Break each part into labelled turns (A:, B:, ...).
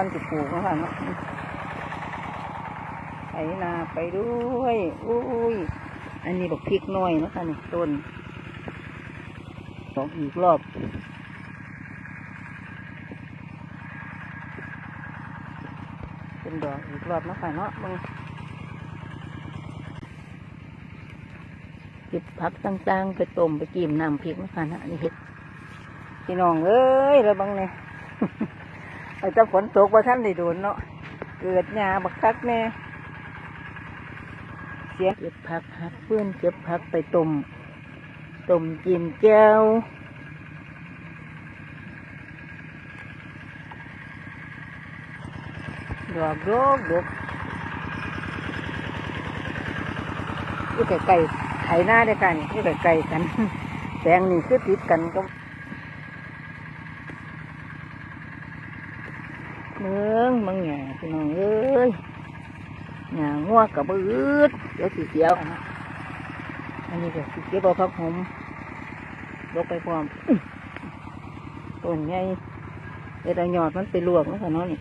A: วันจะปลูกนะคะเนาะไถนาไปด้วยอุ้ยอันนี้บอกพริกน้อยนะคะนี่ต้นดอกอีกรอบเป็นดอกอีกรอบนาะคะเนาะมึงเก็บผักต่างๆ ไปต้มไปกิมน้ำพริกนาะคะนะนี่เห็ดพี่น้องเอ้ยระบังเนี่ย ไอ้เจ้าฝนตกว่าท่านได้โดนเนาะ เกิดหญ้าบักคักแน่ เสียเก็บผักหักเพื่อนเก็บผักไปต้ม ต้มจิ้มแก้วดอกดอกดอกอยู่ไก่ๆไถหน้าด้วยกันอยู่ไก่กันแสงนี่คือติดกันก็ เมืองมังหยาพี่น้องเอ้ยหยางัวกับบืดเดี๋ยวสีเขียวอันนี้ก็สีเขียวพักผมลกไปพร้อมต้นใหญ่เดี๋ยวเราหยอดมันไปลวกนะค่ะน้องนี่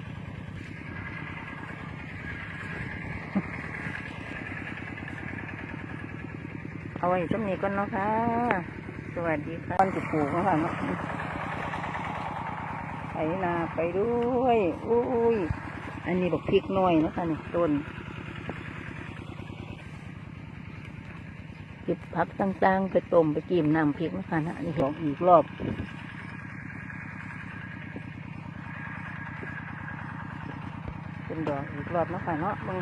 A: เอาไว้ตรงนี้ก่อนเนาะค่ะ สวัสดีค่ะวันจะปลูกเนาะค่ะเนาะ ถนาไปด้วยอุ้ยอันนี้บอกพริกน้อยนะคะนี่ต้นเก็บผักต่างๆ ไปต้มไปกิมน้ำพริกนะคะนะนนี้ดอกอีกรอบเป็นดอกอีกรอบนะคะเนาะมึง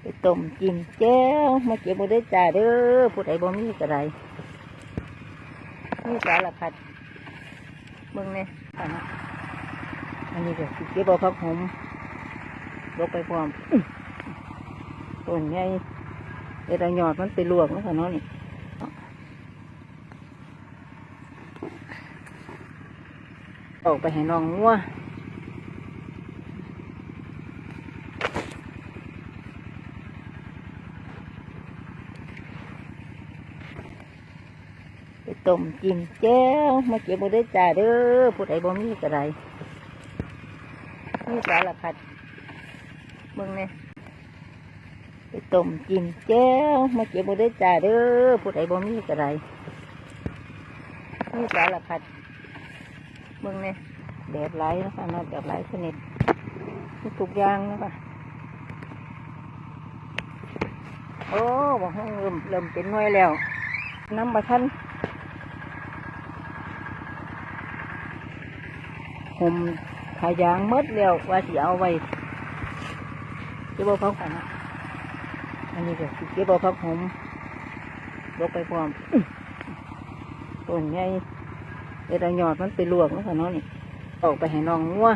A: ไปต้มกินแก้วมาเก็บมาได้จ่าเด้อผู้ใดบ่มีก็ได้ มีสารพัดเมืองเนี่ยอันนี้ก็สิเก็บเอาพักหอมลกไปพร้อมต้นใหญ่เดี๋ยวเราหยอดมันไปลวกแล้วค่ะเนาะนี่ออกไปให้น้องงัว ต้มกินแก้วมาเก็บมได้จ่าเด้อผู้ใดบ่มีก็ได้นี่สารพัดเมืองเนี่ยไปต้มกินแก้วมาเก็บมได้จ่าเด้อผู้ใดบ่มีก็ได้นี่สารพัดเมืองเนี่ยแบบไหลนะคะนาะแบบไหลายชนิดมีทุกอย่างนะคะโอ้บอกให้เริ่มเริ่มเป็นน่วยแล้วน้ำบะทัน ผมขายางมดแล้วว่าสิเอาไว้เก็บเอาพักผมอันนี้ก็สิเก็บอาพักผมลกไปพร้อมต้นใหญ่เอตยวเราหยอดมันไปลวกแล้วค่ะเนาะนี่ออกไปให้น้องงัว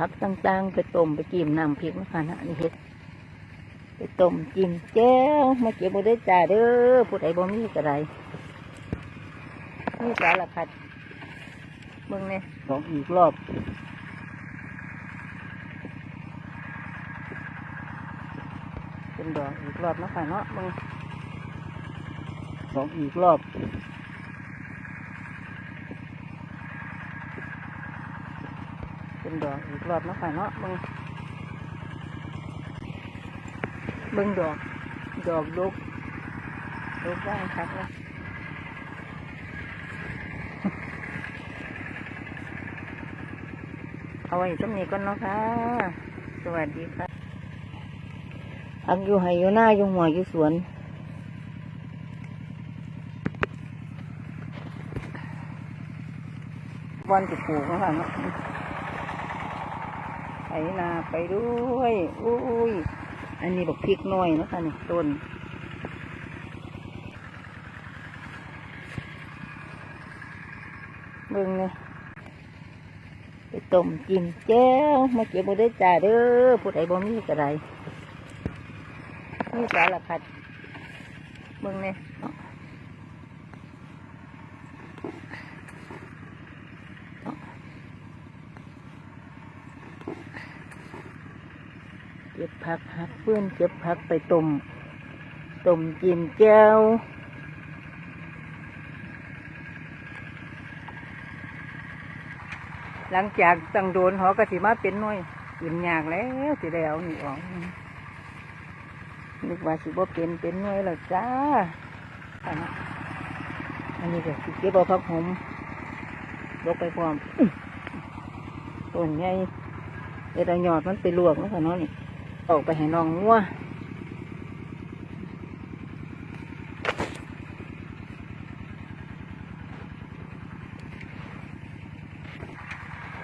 A: ผักต่างๆ ไปต้มไปกิมน้ำพริกนะคะนะอันนี่เฮ็ดไปต้มกินแก้วมาเก็บมาได้อจ่าเด้อผู้ใดบ่มีก็ได้นี่สารพัดเมืองเนี่ยดอกอีกรอบเป็นดอกอีกรอบเนาะค่ะเนาะมึงดอกอีกรอบ เป็นดอกอีกรอบเนาะค่ะเนาะมึงเบิ่งดอก ดอกดกดกได้ครับนะเอาไว้ตรงนี้ก่อนเนาะค่ะ สวัสดีค่ะอักอยู่ไห้อยู่หน้าอยู่หัวอยู่สวนวันจะปลูกนะคะเนาะ ไถนาไปด้วยอุ้ยอันนี้บอกพริกน้อยนะคะนี่ต้นเบิ่งเนี่ยไปต้มกินแก้วมาเก็บมาได้จ่าเด้อผู้ใดบ่มีก็ได้นี่สารพัดเบิ่งเนี่ย ผักหักเพื่อนเก็บผักไปต้มต้มกินแก้วหลังจากตั้งโดนหอกระสิมาเป็นหน้อยกินยากแล้วสิได้เอานี่ออกนึกว่าสิบ่เป็นเป็นหน้อยแล้วจ้าอันนี้ก็สิเก็บเอาผักหอมลกไปพร้อมต้นใหญ่เอ็ดเอายอดมันไปลวกแล้วค่ะเนาะนี่ ออกไปให้น้องงัว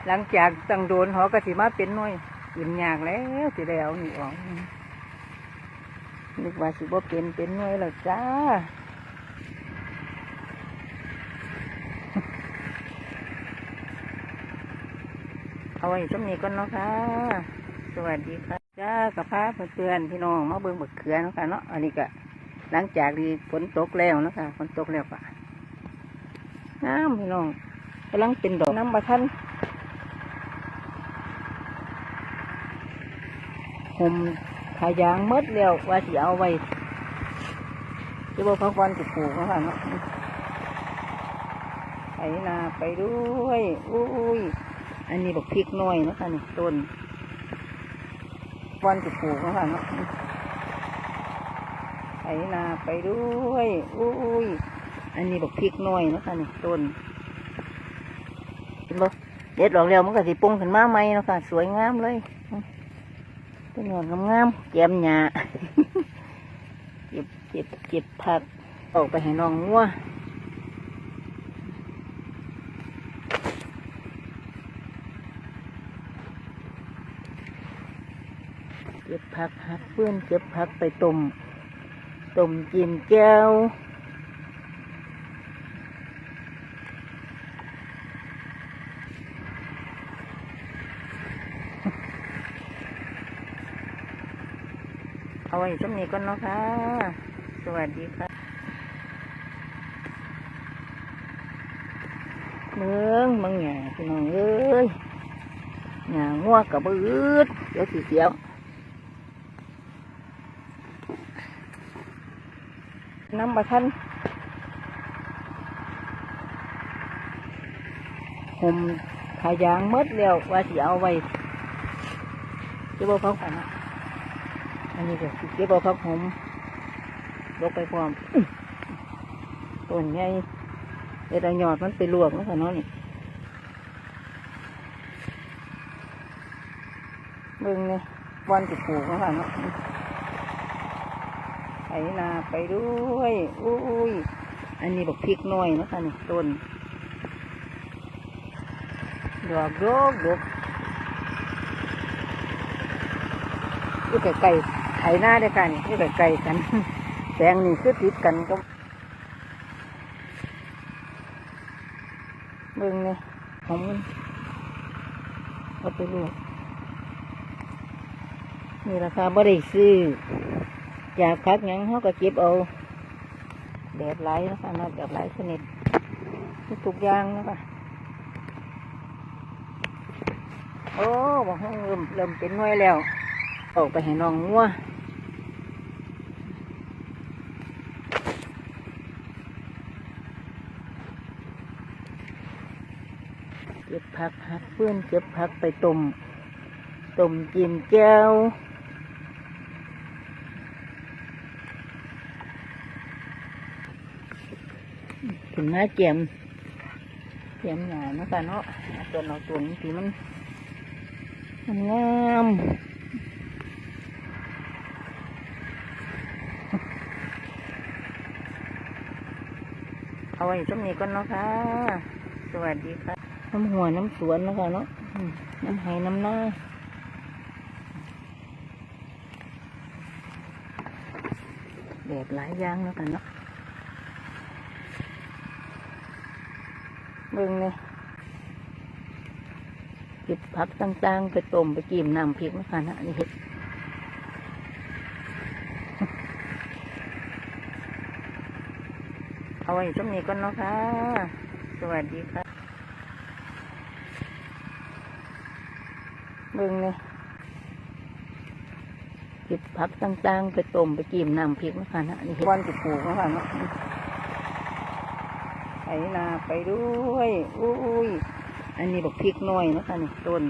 A: หลังจากตั้งโดนหอกระสิมาเป็นน้อยกินยากแล้วสิได้เอานี่ออกนึกว่าสิบ่เป็นเป็นน้อยแล้วจ้าเอาไว้ช่วงนี้ก่อนเนาะค่ะ สวัสดีค่ะ จ้ากับพาเพื่อนพี่น้องมาเบิ่งบักเขือนะคะเนาะอันนี้ก็หลังจากที่ฝนตกแล้วนะคะฝนตกแล้วก็น้ำพี่น้องกำลังเป็นดอกน้ำบะทันผมขายางมดแล้วว่าสิเอาไว้จะบอกพักวันสิปลูกนะคะเนาะไปนาไปด้วยอุ้ยอันนี้บอกพริกน้อยนะคะนี่ต้น วันจะปลูกเนาะคะเนาะไถนาไปด้วยอุ้ยอันนี้บอกพริกน้อยเนาะคะนี่ต้นเห็นบ่เด็ดออกแล้วมันก็สิปรุงขึ้นมาใหมเนาะค่ะสวยงามเลยต้นหยอดงามๆแกมหญ้าเก็บเก็บเก็บผักออกไปให้น้องงัว ก็บผักหักเพื่อนเก็บผักไปต้มต้มกินแก้วเอาไว้ช่วงนี้ก่อนเนาะค่ะ สวัสดีค่ะเมืองเมืองหยาพี่น้องเอ้ยหยางัวกับบืดเดี๋ยวสีเสียว น้ำบะทันผมขายางหมดแล้วว่าสิเอาไว้เก็บเอาพักผมอันนี้ก็เก็บเอาพักผมลกไปพร้อมต้นใหญ่เอ็ดเอายอดมันไปลวกแล้วค่ะเนาะนี่เบิ่งเนี่ยวันจะปลูกแล้วค่ะเนาะไถ นาไปด้วยอุ้ยอันนี้บอกพริกน้อยนะคะนี่ต้นดอกดกดกอยู่ไกลๆไถนาด้วยกันอยู่ไกลๆกันแสงนี่คือติดกันก็เบิ่งเนี่ยของมันเอาไปลวกนี่ราคาบ่ได้ซื้อ อยากพักยังเขาก็เก็บเอาแบบไหลนะคะนะแบบไหลชนิดทุกอย่างนะคะโอ้บอกห้เริ่มเริ่มเป็นหน่วยแล้ว ออกไปให้น้องงัวเก็บผักหักเพื่อนเก็บผักไปต้มต้มกินแก้ว ถึงมาเจียมเจียมหนาเนาะค่ะเนาะตัวเราตัวนี้ที่มันมันงามเอาไว้ช่วงนี้ก่อนเนาะค่ะ สวัสดีค่ะ น้ำหัวน้ำสวนเนาะค่ะเนาะน้ำไหน้ำหน้าแบบหลายอย่างเนาะค่ะเนาะ เบิ่งเลยเก็บผักต่างๆ ไปต้มไปกิมน้ำพริกนะคะนะนี่เห็ดเอาไว้ช่วงนี้ก่อนเนาะค่ะ สวัสดีค่ะเบิ่งเลยเก็บผักต่างๆ ไปต้มไปจิ้มน้ำพริกนะคะนะนี่เห็ดวันจะปลูกนะคะเนาะ ไถนาไปด้วย อุ้ย อันนี้บอกพริกน้อยนะคะนี่ต้น